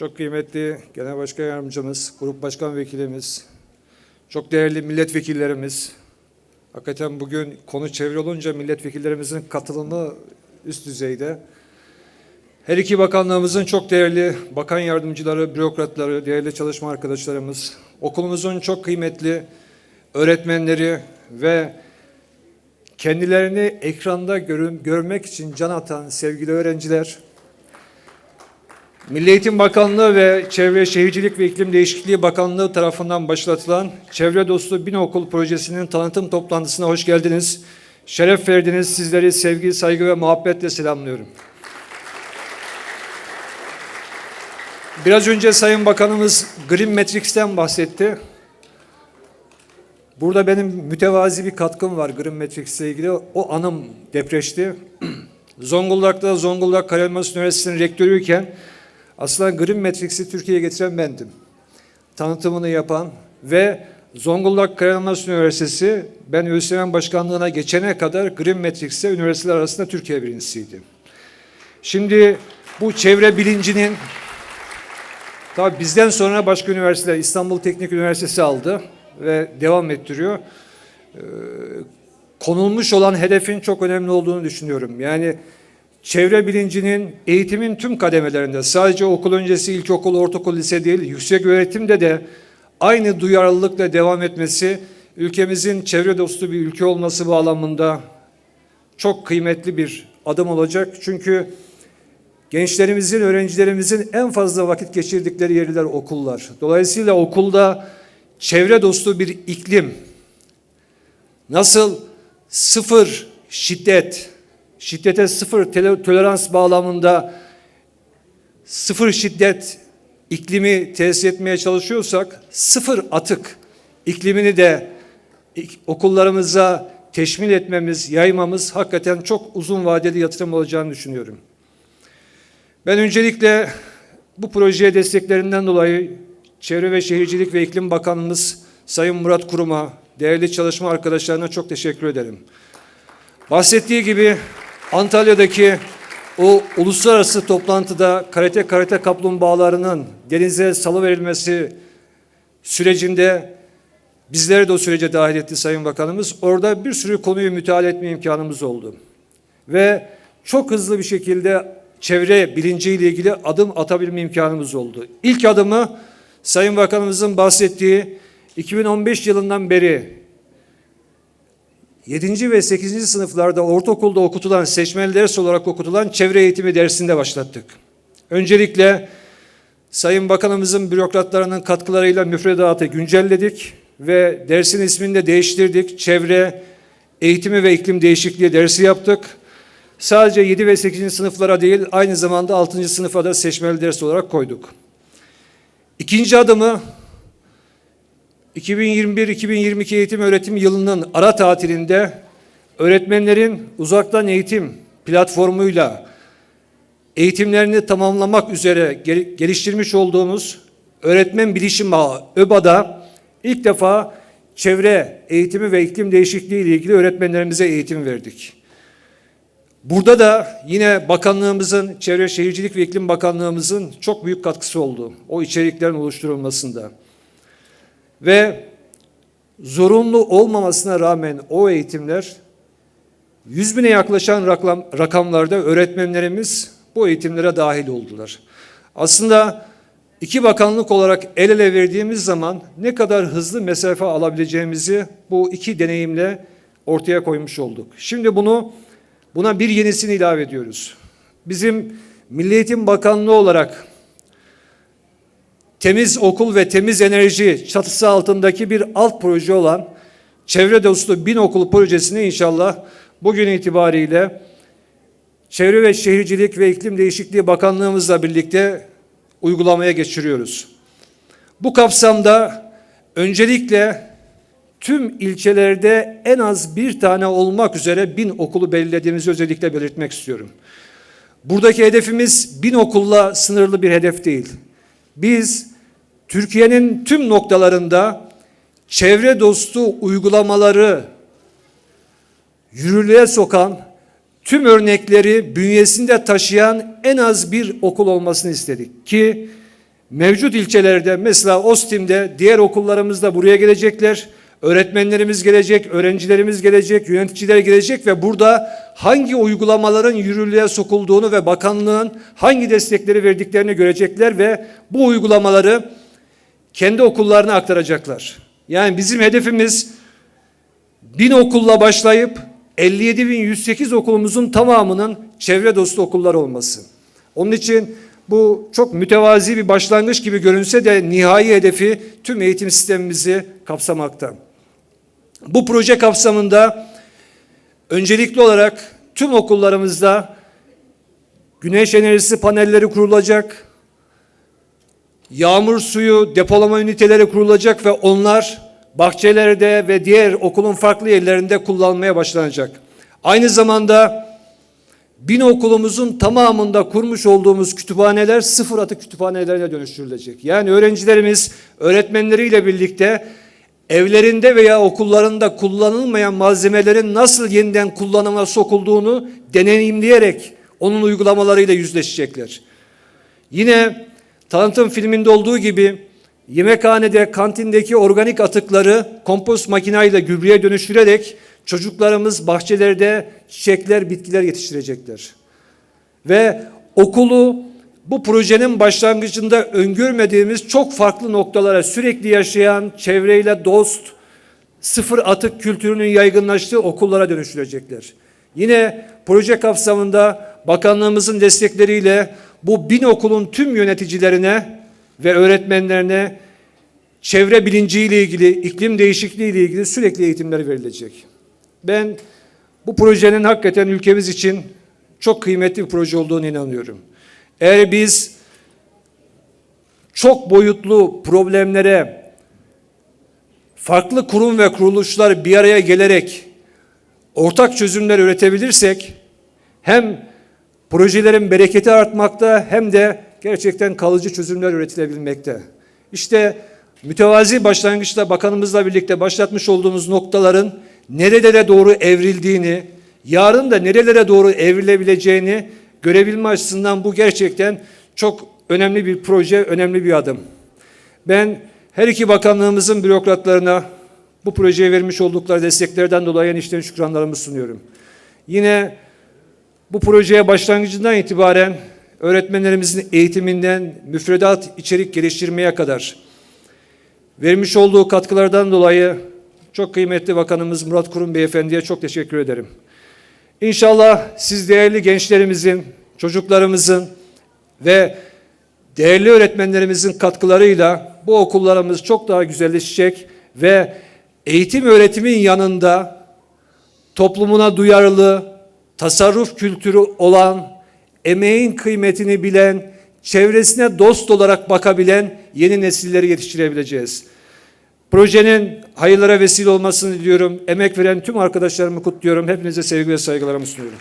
Çok kıymetli Genel Başkan Yardımcımız, Grup Başkan Vekilimiz, çok değerli milletvekillerimiz. Hakikaten bugün konu çevre olunca milletvekillerimizin katılımı üst düzeyde. Her iki bakanlığımızın çok değerli bakan yardımcıları, bürokratları, değerli çalışma arkadaşlarımız, okulumuzun çok kıymetli öğretmenleri ve kendilerini ekranda görün, görmek için can atan sevgili öğrenciler, Milli Eğitim Bakanlığı ve Çevre Şehircilik ve İklim Değişikliği Bakanlığı tarafından başlatılan Çevre Dostu Bin Okul Projesi'nin tanıtım toplantısına hoş geldiniz. Şeref verdiniz. Sizleri sevgi, saygı ve muhabbetle selamlıyorum. Biraz önce Sayın Bakanımız Green Matrix'ten bahsetti. Burada benim mütevazi bir katkım var Green Matrix ile ilgili. O anım depreşti. Zonguldak'ta Zonguldak Karayelması Üniversitesi'nin rektörüyken aslında Green Matrix'i Türkiye'ye getiren bendim. Tanıtımını yapan ve Zonguldak Karayelması Üniversitesi ben ÖSYM Başkanlığı'na geçene kadar Green Matrix'te üniversiteler arasında Türkiye birincisiydi. Şimdi bu çevre bilincinin tabi bizden sonra başka üniversiteler İstanbul Teknik Üniversitesi aldı ve devam ettiriyor. Ee, konulmuş olan hedefin çok önemli olduğunu düşünüyorum. Yani çevre bilincinin eğitimin tüm kademelerinde sadece okul öncesi ilkokul, ortaokul, lise değil yüksek öğretimde de aynı duyarlılıkla devam etmesi ülkemizin çevre dostu bir ülke olması bağlamında çok kıymetli bir adım olacak. Çünkü gençlerimizin, öğrencilerimizin en fazla vakit geçirdikleri yerler okullar. Dolayısıyla okulda çevre dostu bir iklim nasıl sıfır şiddet, şiddete sıfır tolerans bağlamında sıfır şiddet iklimi tesis etmeye çalışıyorsak sıfır atık iklimini de okullarımıza teşmil etmemiz, yaymamız hakikaten çok uzun vadeli yatırım olacağını düşünüyorum. Ben öncelikle bu projeye desteklerinden dolayı Çevre ve Şehircilik ve İklim Bakanımız Sayın Murat Kurum'a, değerli çalışma arkadaşlarına çok teşekkür ederim. Bahsettiği gibi Antalya'daki o uluslararası toplantıda karate karate kaplumbağalarının denize salıverilmesi sürecinde bizleri de o sürece dahil etti Sayın Bakanımız. Orada bir sürü konuyu müteala etme imkanımız oldu. Ve çok hızlı bir şekilde çevre bilinciyle ilgili adım atabilme imkanımız oldu. İlk adımı Sayın Bakanımızın bahsettiği 2015 yılından beri 7. ve 8. sınıflarda ortaokulda okutulan seçmeli ders olarak okutulan çevre eğitimi dersinde başlattık. Öncelikle Sayın Bakanımızın bürokratlarının katkılarıyla müfredatı güncelledik ve dersin ismini de değiştirdik. Çevre eğitimi ve iklim değişikliği dersi yaptık. Sadece 7 ve 8. sınıflara değil aynı zamanda 6. sınıfa da seçmeli ders olarak koyduk. İkinci adımı 2021-2022 eğitim öğretim yılının ara tatilinde öğretmenlerin uzaktan eğitim platformuyla eğitimlerini tamamlamak üzere gel- geliştirmiş olduğumuz öğretmen bilişim ağı ÖBA'da ilk defa çevre eğitimi ve iklim değişikliği ile ilgili öğretmenlerimize eğitim verdik. Burada da yine bakanlığımızın, Çevre Şehircilik ve İklim Bakanlığımızın çok büyük katkısı oldu. O içeriklerin oluşturulmasında. Ve zorunlu olmamasına rağmen o eğitimler 100 bine yaklaşan rakam, rakamlarda öğretmenlerimiz bu eğitimlere dahil oldular. Aslında iki bakanlık olarak el ele verdiğimiz zaman ne kadar hızlı mesafe alabileceğimizi bu iki deneyimle ortaya koymuş olduk. Şimdi bunu buna bir yenisini ilave ediyoruz. Bizim Milli Eğitim Bakanlığı olarak temiz okul ve temiz enerji çatısı altındaki bir alt proje olan Çevre Dostu Bin Okul projesini inşallah bugün itibariyle Çevre ve Şehircilik ve İklim Değişikliği Bakanlığımızla birlikte uygulamaya geçiriyoruz. Bu kapsamda öncelikle tüm ilçelerde en az bir tane olmak üzere bin okulu belirlediğimizi özellikle belirtmek istiyorum. Buradaki hedefimiz bin okulla sınırlı bir hedef değil. Biz Türkiye'nin tüm noktalarında çevre dostu uygulamaları yürürlüğe sokan, tüm örnekleri bünyesinde taşıyan en az bir okul olmasını istedik ki mevcut ilçelerde mesela Ostim'de diğer okullarımız da buraya gelecekler. Öğretmenlerimiz gelecek, öğrencilerimiz gelecek, yöneticiler gelecek ve burada hangi uygulamaların yürürlüğe sokulduğunu ve bakanlığın hangi destekleri verdiklerini görecekler ve bu uygulamaları kendi okullarına aktaracaklar. Yani bizim hedefimiz bin okulla başlayıp 57.108 okulumuzun tamamının çevre dostu okullar olması. Onun için bu çok mütevazi bir başlangıç gibi görünse de nihai hedefi tüm eğitim sistemimizi kapsamakta. Bu proje kapsamında öncelikli olarak tüm okullarımızda güneş enerjisi panelleri kurulacak, yağmur suyu depolama üniteleri kurulacak ve onlar bahçelerde ve diğer okulun farklı yerlerinde kullanmaya başlanacak. Aynı zamanda bin okulumuzun tamamında kurmuş olduğumuz kütüphaneler sıfır atık kütüphanelerine dönüştürülecek. Yani öğrencilerimiz öğretmenleriyle birlikte evlerinde veya okullarında kullanılmayan malzemelerin nasıl yeniden kullanıma sokulduğunu deneyimleyerek onun uygulamalarıyla yüzleşecekler. Yine tanıtım filminde olduğu gibi yemekhanede, kantindeki organik atıkları kompost makinayla gübreye dönüştürerek çocuklarımız bahçelerde çiçekler, bitkiler yetiştirecekler. Ve okulu bu projenin başlangıcında öngörmediğimiz çok farklı noktalara sürekli yaşayan, çevreyle dost, sıfır atık kültürünün yaygınlaştığı okullara dönüştürecekler. Yine proje kapsamında bakanlığımızın destekleriyle bu bin okulun tüm yöneticilerine ve öğretmenlerine çevre bilinciyle ilgili, iklim değişikliği ile ilgili sürekli eğitimler verilecek. Ben bu projenin hakikaten ülkemiz için çok kıymetli bir proje olduğunu inanıyorum. Eğer biz çok boyutlu problemlere farklı kurum ve kuruluşlar bir araya gelerek ortak çözümler üretebilirsek hem projelerin bereketi artmakta hem de gerçekten kalıcı çözümler üretilebilmekte. İşte mütevazi başlangıçta bakanımızla birlikte başlatmış olduğumuz noktaların nerelere doğru evrildiğini, yarın da nerelere doğru evrilebileceğini görebilme açısından bu gerçekten çok önemli bir proje, önemli bir adım. Ben her iki bakanlığımızın bürokratlarına bu projeye vermiş oldukları desteklerden dolayı enişten şükranlarımı sunuyorum. Yine bu projeye başlangıcından itibaren öğretmenlerimizin eğitiminden müfredat içerik geliştirmeye kadar vermiş olduğu katkılardan dolayı çok kıymetli Bakanımız Murat Kurum Beyefendi'ye çok teşekkür ederim. İnşallah siz değerli gençlerimizin, çocuklarımızın ve değerli öğretmenlerimizin katkılarıyla bu okullarımız çok daha güzelleşecek ve eğitim öğretimin yanında toplumuna duyarlı, tasarruf kültürü olan, emeğin kıymetini bilen, çevresine dost olarak bakabilen yeni nesilleri yetiştirebileceğiz. Projenin hayırlara vesile olmasını diliyorum. Emek veren tüm arkadaşlarımı kutluyorum. Hepinize sevgi ve saygılarımı sunuyorum.